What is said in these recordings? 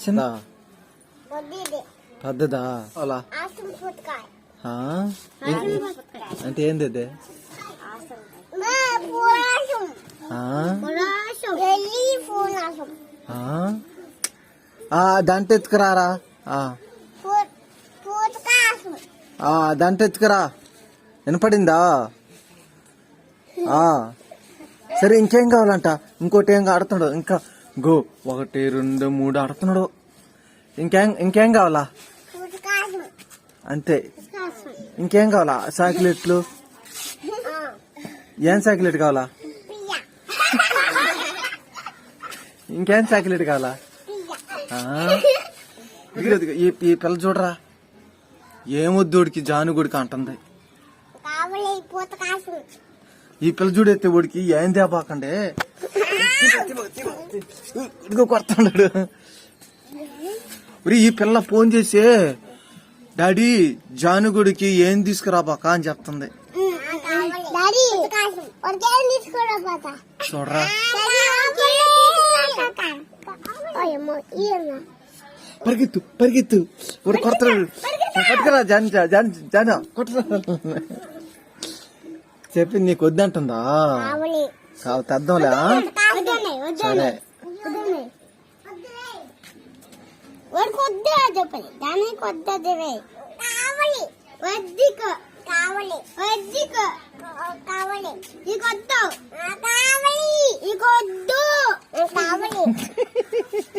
చిన్న పెద్దదా? అలా? అంటే ఏంది ఇది? మా పూరాసం ఆ? పూరాసం వెళ్ళి పూరాసం ఆ? ఆ, దంట ఎత్తుకురారా ఆ. పూతకాసం ఆ, దంట ఎత్తుకురా వినపడిందా? ఆ. సరే ఇంకేం కావాలంట? ఇంకోటి ఏం ఆడుతున్నాడు? ఇంకా గో ఒకటి రెండు మూడు ఆడుతున్నాడు. ఇంకేం ఇంకేం కావాలా? అంతే. ఇంకేం కావాలా? చాక్లెట్లు. ఏం చాక్లెట్ కావాలా? ఇంకేం చాక్లెట్ కావాలా? ఈ ఈ పిల్ల చూడరా? ఏమొద్దుడికి జానుగుడికి అంటుంది. ఈ పిల్ల చూడైతే ఉడికి ఏం తేబాకండే ఇదిగో కొడుతున్నాడు ఒరి, ఈ పిల్ల ఫోన్ చేసి డాడీ జానుగుడికి ఏం తీసుకురాబాక? అని చెప్తుంది. చూడరా. పరిగెత్తు పరిగెత్తు. ఇప్పుడు కొడతాడు. పట్టుకురా జాన్ జాన్ జాన్. కొట్టరా. చెప్పి నీకు వద్దంటుందా? తెద్దాంలే? సరే వాడికి వద్దు చెప్పండి దానికి వద్దది కావాలి. వద్దికు. కావాలి. వద్దికు. కావాలి. నీకు వద్దు. కావాలి. నీకు వద్దు. కావాలి.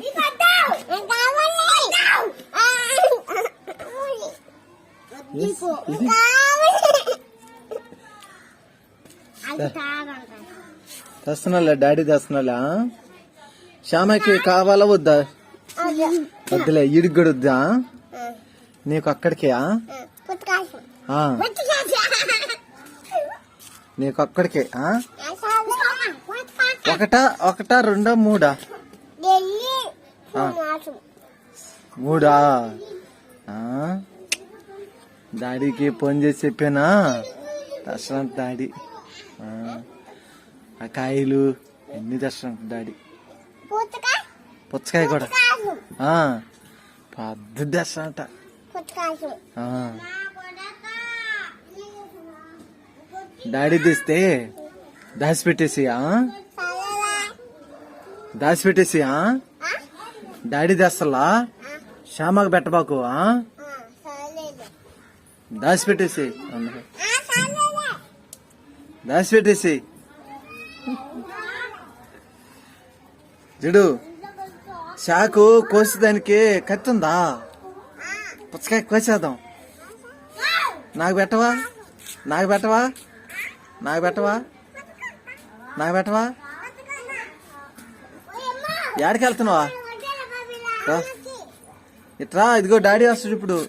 నీకు వద్దు. కావాలి. ఇది? కావాలి. అది తాగంట తెస్తున్నాలే డాడీ తెస్తున్నాలే? శ్యామకి కావాలా వద్దా? వద్దులే ఈడికి కూడా వద్దా నీకు అక్కడికే నీకు అక్కడికే? ఒకటా ఒకటా రెండా మూడా? మూడా? డాడీకి ఫోన్ చేసి చెప్పానా? దర్శనం డాడీ. ఆ. కాయలు అన్ని దర్శనం డాడీ పుచ్చకాయ కూడా పెద్ద దర్శనం అంట పుట్టుకాసం ఆ. డాడీ తెస్తే దాచిపెట్టేసి ఆ? దాచిపెట్టేసి ఆ? డాడీ తెస్తలా శ్యామకు పెట్టబాకు ఆ? దాచిపెట్టేసి అందులో. దాచిపెట్టేసి చూడు షాకు కోసేదానికి కత్తి ఉందా పుచ్చకాయ కోసేద్దాం. నాకు పెట్టవా? నాకు పెట్టవా? నాకు పెట్టవా? నాకు పెట్టవా? ఏడికి వెళ్తున్నావా? ఇట్రా ఇదిగో డాడీ వస్తాడు ఇప్పుడు.